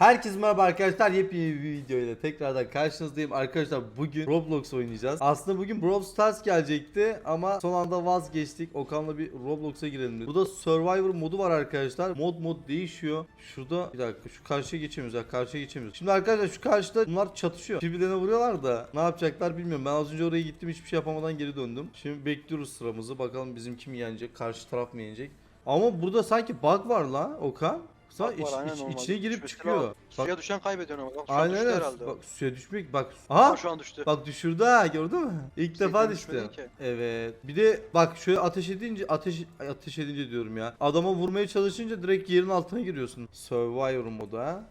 Herkese merhaba arkadaşlar. Yepyeni bir video ile tekrardan karşınızdayım. Arkadaşlar bugün Roblox oynayacağız. Aslında bugün Brawl Stars gelecekti ama son anda vazgeçtik. Okan'la bir Roblox'a girelim dedik. Burada Survivor modu var arkadaşlar. Mod mod değişiyor. Şurada bir dakika şu karşıya geçemiyoruz ya karşıya geçemiyoruz. Şimdi arkadaşlar şu karşıda bunlar çatışıyor. Birbirlerine vuruyorlar da ne yapacaklar bilmiyorum. Ben az önce oraya gittim hiçbir şey yapamadan geri döndüm. Şimdi bekliyoruz sıramızı. Bakalım bizim kim yenecek karşı taraf mı yenecek? Ama burada sanki bug var la Okan Bak var, iç- aynen iç- içine girip Düşmesi çıkıyor. lazım. Bak, Suya düşen kaybediyor ama bak aynen öyle. herhalde. Bak suya düşmek bak. Aha. Aha şu an düştü. bak düşürdü ha gördün mü? İlk Şey, defa düştü. ki. Evet. Bir de bak şöyle ateş edince ateş ateş edince diyorum ya. Adama vurmaya çalışınca direkt yerin altına giriyorsun. Survivor modu ha.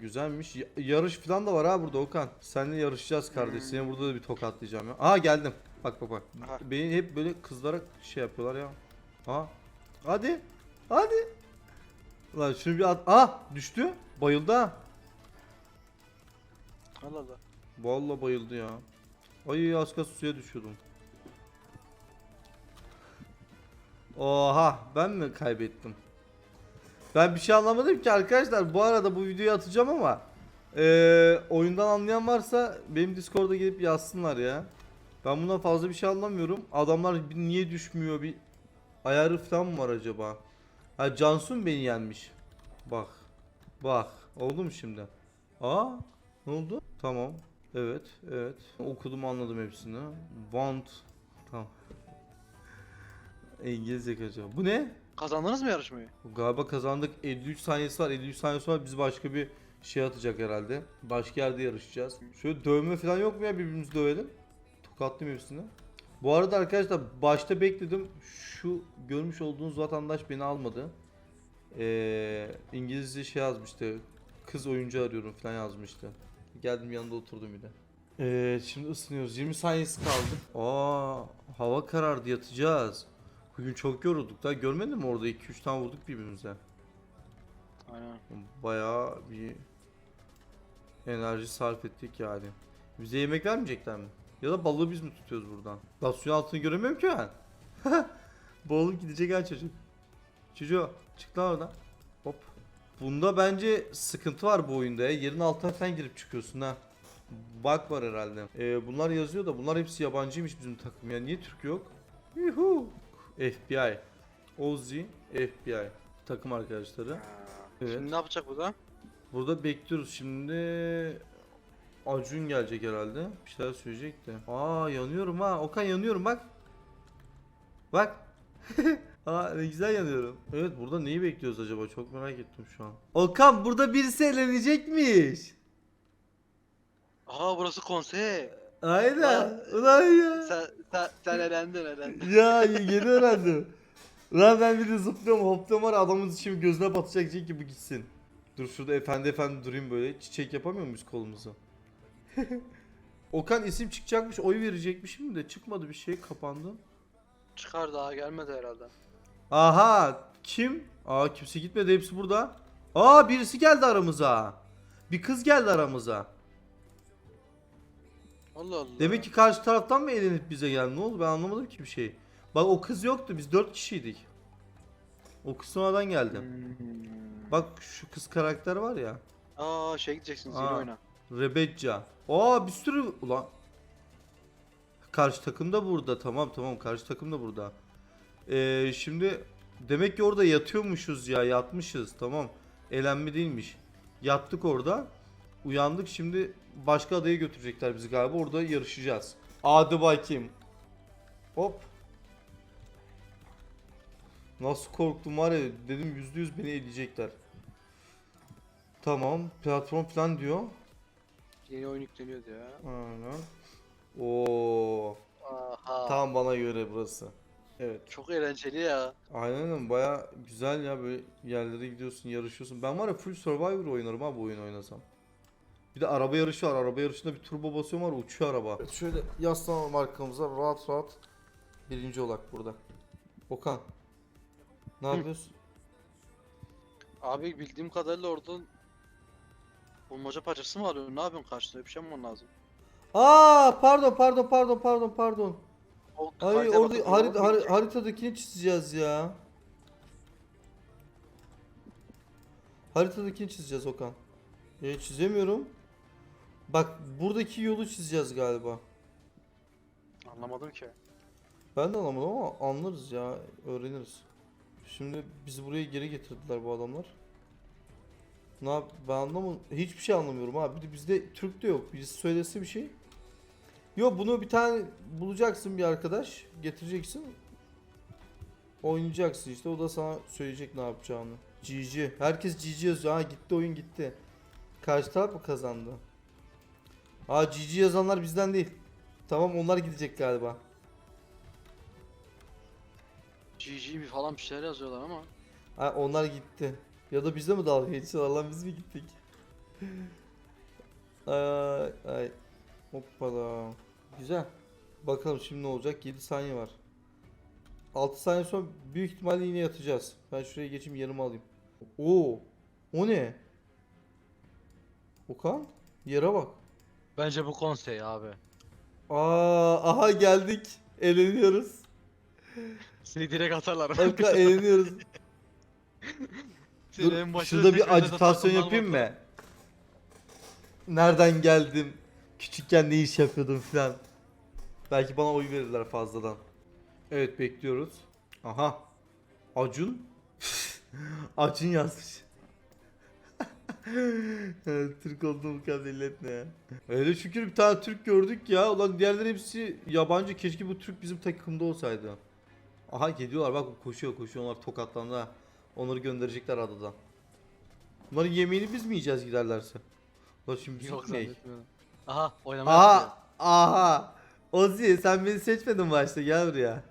Güzelmiş. Ya- yarış falan da var ha burada Okan. Seninle yarışacağız kardeş. Hmm. Seni burada da bir tokatlayacağım ya. Aha geldim. Bak bak bak. Aha. Beni hep böyle kızlara şey yapıyorlar ya. Aha. Hadi. Hadi. Lan şunu bir at. Ah düştü. Bayıldı ha. Allah Allah. Vallahi bayıldı ya. Ay az kalsın suya düşüyordum. Oha ben mi kaybettim? Ben bir şey anlamadım ki arkadaşlar. Bu arada bu videoyu atacağım ama eee, oyundan anlayan varsa benim Discord'a gelip yazsınlar ya. Ben bundan fazla bir şey anlamıyorum. Adamlar niye düşmüyor bir ayarı falan mı var acaba? Ha Cansun beni yenmiş. Bak. Bak. Oldu mu şimdi? Aa ne oldu? Tamam. Evet, evet. Okudum anladım hepsini. Want. Tamam. İngilizce kaçıyor. Bu ne? Kazandınız mı yarışmayı? Galiba kazandık. 53 saniyesi var. 53 saniyesi var. Biz başka bir şey atacak herhalde. Başka yerde yarışacağız. Şöyle dövme falan yok mu ya birbirimizi dövelim? Tokatlayayım hepsini. Bu arada arkadaşlar başta bekledim. Şu görmüş olduğunuz vatandaş beni almadı. Ee, İngilizce şey yazmıştı. Kız oyuncu arıyorum falan yazmıştı. Geldim yanında oturdum bir de. Ee, şimdi ısınıyoruz. 20 saniyesi kaldı. Aa, hava karardı yatacağız. Bugün çok yorulduk da görmedin mi orada 2-3 tane vurduk birbirimize. Aynen. Bayağı bir enerji sarf ettik yani. Bize yemek vermeyecekler mi? Ya da balığı biz mi tutuyoruz buradan? Lan suyun altını göremiyorum ki ben. Balık gidecek ha çocuk. Çocuğu çık lan oradan. Hop. Bunda bence sıkıntı var bu oyunda ya. Yerin altına falan girip çıkıyorsun ha. Bak var herhalde. Ee, bunlar yazıyor da bunlar hepsi yabancıymış bizim takım ya. Niye Türk yok? Yuhu. FBI. Ozzy FBI. Takım arkadaşları. Evet. Şimdi ne yapacak bu da? Burada bekliyoruz şimdi. Acun gelecek herhalde. Bir şeyler söyleyecek de. Aa yanıyorum ha. Okan yanıyorum bak. Bak. Aa ne güzel yanıyorum. Evet burada neyi bekliyoruz acaba? Çok merak ettim şu an. Okan burada birisi eğlenecekmiş. Aha burası konsey. Aynen. Lan. Ulan ya. Sen, sen, sen elendin elendin. ya yeni öğrendim. Lan ben bir de zıplıyorum hopluyorum var adamın şimdi gözüne batacak diyecek ki bu gitsin. Dur şurada efendi efendi durayım böyle. Çiçek yapamıyor muyuz kolumuzu? Okan isim çıkacakmış oy verecekmişim de çıkmadı bir şey kapandı. Çıkar daha gelmedi herhalde. Aha kim? Aa kimse gitmedi hepsi burada. Aa birisi geldi aramıza. Bir kız geldi aramıza. Allah Allah. Demek ki karşı taraftan mı elenip bize geldi? Ne oldu? Ben anlamadım ki bir şey. Bak o kız yoktu. Biz dört kişiydik. O kız sonradan geldi. Hmm. Bak şu kız karakter var ya. Aa şey gideceksiniz yeni Aa. oyuna. Rebecca. Aa bir sürü ulan. Karşı takım da burada. Tamam tamam karşı takım da burada. Ee, şimdi demek ki orada yatıyormuşuz ya. Yatmışız. Tamam. Elenme değilmiş. Yattık orada. Uyandık şimdi başka adaya götürecekler bizi galiba. Orada yarışacağız. Hadi bakayım. Hop. Nasıl korktum var ya dedim yüzde yüz beni eleyecekler. Tamam platform falan diyor. Yeni oyun yükleniyordu ya. Aynen. Oo, Aha. tam bana göre burası. Evet. Çok eğlenceli ya. Aynen baya güzel ya böyle yerlere gidiyorsun, yarışıyorsun. Ben var ya full Survivor oynarım ha bu oyunu oynasam. Bir de araba yarışı var. Araba yarışında bir turbo basıyorum var uçuyor araba. Evet, şöyle yaslanalım arkamıza rahat rahat birinci olak burada. Okan. Ne yapıyorsun? Abi bildiğim kadarıyla oradan bulmaca parçası mı alıyorsun? Ne yapıyorsun karşıda? Bir şey mi var lazım? Aa pardon pardon pardon pardon pardon. Haritaya orada harit, oradan hari- gidecek. haritadakini çizeceğiz ya. Haritadakini çizeceğiz Okan. E, çizemiyorum. Bak buradaki yolu çizeceğiz galiba. Anlamadım ki. Ben de anlamadım ama anlarız ya. Öğreniriz. Şimdi bizi buraya geri getirdiler bu adamlar. Ne yap ben anlamadım. Hiçbir şey anlamıyorum abi. Bir de bizde Türk de yok. Birisi söylese bir şey. Yok bunu bir tane bulacaksın bir arkadaş. Getireceksin. Oynayacaksın işte. O da sana söyleyecek ne yapacağını. GG. Herkes GG yazıyor. Ha gitti oyun gitti. Karşı taraf mı kazandı? Ha GG yazanlar bizden değil. Tamam onlar gidecek galiba. GG bir falan bir şeyler yazıyorlar ama. Ha, onlar gitti. Ya da bizde mi dalga geçiyorlar lan biz mi gittik? ay ay. Hoppala. Güzel. Bakalım şimdi ne olacak? 7 saniye var. 6 saniye sonra büyük ihtimalle yine yatacağız. Ben şuraya geçeyim yerimi alayım. Oo. O ne? Okan? Yere bak. Bence bu konsey abi. Aa, aha geldik. Eğleniyoruz. Seni direkt atarlar. Okan eğleniyoruz. Seni Dur, şurada bir takımdan yapayım mı? Nereden geldim? Küçükken ne iş yapıyordum filan. Belki bana oy verirler fazladan. Evet bekliyoruz. Aha. Acun. Acun yazmış. Türk olduğumu kabul etme ya. Öyle şükür bir tane Türk gördük ya. Ulan diğerleri hepsi yabancı. Keşke bu Türk bizim takımda olsaydı. Aha geliyorlar bak koşuyor koşuyor onlar tokatlandı ha. Onları gönderecekler adadan. Bunların yemeğini biz mi yiyeceğiz giderlerse? Ulan şimdi biz Yok gitmeyek. zannetmiyorum. Aha oynama yapıyor. Aha aha. Ozi sen beni seçmedin başta gel buraya.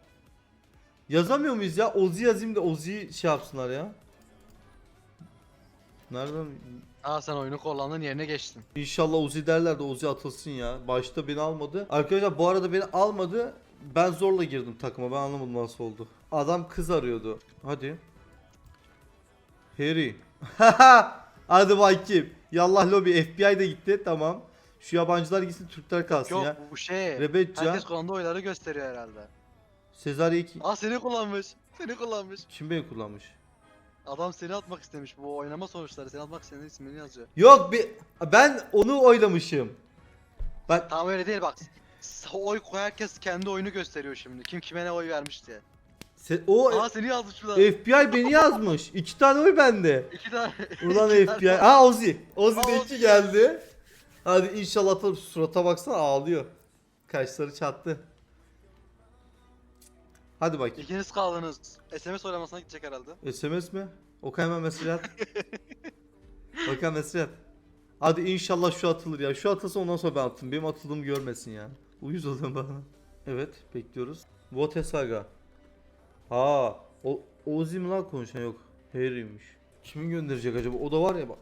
Yazamıyor muyuz ya? Ozi yazayım da Ozi'yi şey yapsınlar ya. Nereden? Aa sen oyunu kullandın yerine geçtin. İnşallah Ozi derler de Ozi atılsın ya. Başta beni almadı. Arkadaşlar bu arada beni almadı. Ben zorla girdim takıma. Ben anlamadım nasıl oldu. Adam kız arıyordu. Hadi. Harry. Hadi bakayım. Yallah lobi FBI de gitti. Tamam. Şu yabancılar gitsin Türkler kalsın Yok ya. bu şey. Rebecca. Herkes kullandığı oyları gösteriyor herhalde. Sezarye ki- Aa seni kullanmış. Seni kullanmış. kim beni kullanmış? Adam seni atmak istemiş. Bu oynama sonuçları seni atmak senin ismini yazıyor. Yok bir ben onu oylamışım. Bak Tamam öyle değil bak. S- Oy koy herkes kendi oyunu gösteriyor şimdi. Kim kime ne oy vermiş diye. se- o Aa seni yazmış bu da. FBI beni yazmış. İki tane oy bende. İki tane. Ulan iki tane FBI. Ha Ozi. Ozi de Ozi iki geldi. Hadi inşallah atalım. Surata baksana ağlıyor. Kaşları çattı. Hadi bakayım. İkiniz kaldınız. SMS oylamasına gidecek herhalde. SMS mi? Oka hemen mesaj at. Oka mesaj at. Hadi inşallah şu atılır ya. Şu atılsa ondan sonra ben atayım. Benim atıldığımı görmesin ya. Uyuz oluyorum bana. Evet bekliyoruz. Vote Saga. Aa, o Ozi mi lan konuşan yok. Harry'miş. Kimin gönderecek acaba? O da var ya bak.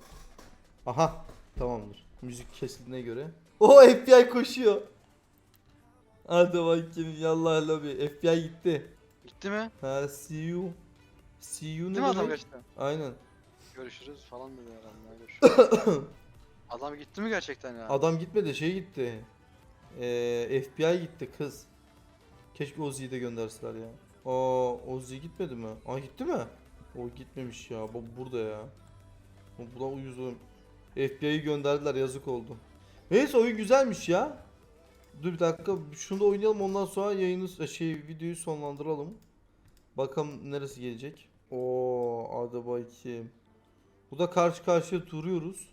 Aha tamamdır. Müzik kesildiğine göre. O FBI koşuyor. Hadi bakayım yallah lobi. FBI gitti. Gitti mi? Ha see you. See you ne mi adam demek? gerçekten? Aynen. Görüşürüz falan dedi herhalde. Adam gitti mi gerçekten ya? Adam gitmedi şey gitti. Ee, FBI gitti kız. Keşke Ozi'yi de gönderseler ya. Aa Ozi gitmedi mi? Aa gitti mi? O gitmemiş ya. Bu burada ya. Bu buna uyuz oyun. FBI'yi gönderdiler yazık oldu. Neyse oyun güzelmiş ya. Dur bir dakika şunu da oynayalım ondan sonra yayını şey videoyu sonlandıralım. Bakalım neresi gelecek. Oo hadi bakayım. Bu da karşı karşıya duruyoruz.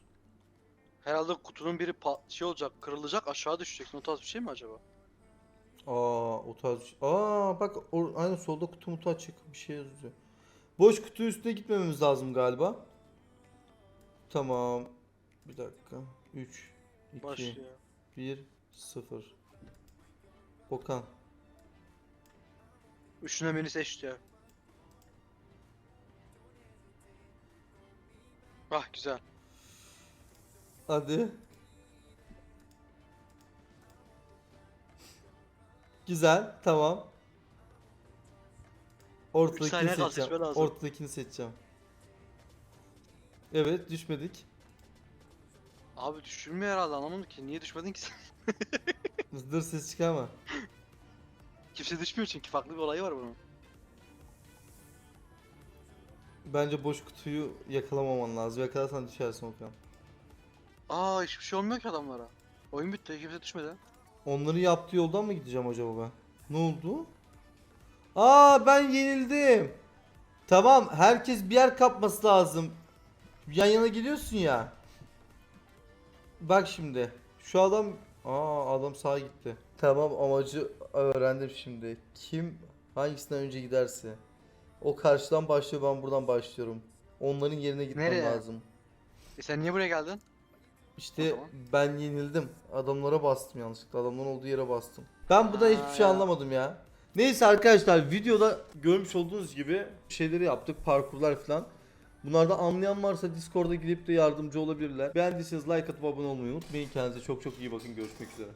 Herhalde kutunun biri pa- şey olacak, kırılacak, aşağı düşecek. O tarz bir şey mi acaba? Aa o tarz. Aa bak or, aynen solda kutu mutu açık bir şey yazıyor. Boş kutu üstüne gitmememiz lazım galiba. Tamam. Bir dakika. 3 2 Başlıyor. 1 0 Okan. Üçüne beni seç diyor. Ah güzel. Hadi. Güzel. Tamam. Ortadakini saniye kaldı, seçeceğim. seçme lazım. Ortadakini seçeceğim. Evet düşmedik. Abi düşürmüyor herhalde anlamadım ki. Niye düşmedin ki sen? Dur ses çıkarma. Kimse düşmüyor çünkü farklı bir olayı var bunun. Bence boş kutuyu yakalamaman lazım. Yakalarsan düşersin Okan. Aa hiçbir şey olmuyor ki adamlara. Oyun bitti kimse düşmedi. Onların yaptığı yoldan mı gideceğim acaba ben? Ne oldu? Aa ben yenildim. Tamam herkes bir yer kapması lazım. Yan yana gidiyorsun ya. Bak şimdi. Şu adam Aa adam sağa gitti. Tamam amacı öğrendim şimdi. Kim hangisinden önce giderse. O karşıdan başlıyor ben buradan başlıyorum. Onların yerine gitmem Nereye? lazım. E sen niye buraya geldin? İşte zaman? ben yenildim. Adamlara bastım yanlışlıkla. Adamların olduğu yere bastım. Ben buradan hiçbir Ha, şey ya. anlamadım ya. Neyse arkadaşlar videoda görmüş olduğunuz gibi şeyleri yaptık. Parkurlar falan. Bunlardan anlayan varsa Discord'a gidip de yardımcı olabilirler. Beğendiyseniz like atıp abone olmayı unutmayın. Kendinize çok çok iyi bakın. Görüşmek üzere.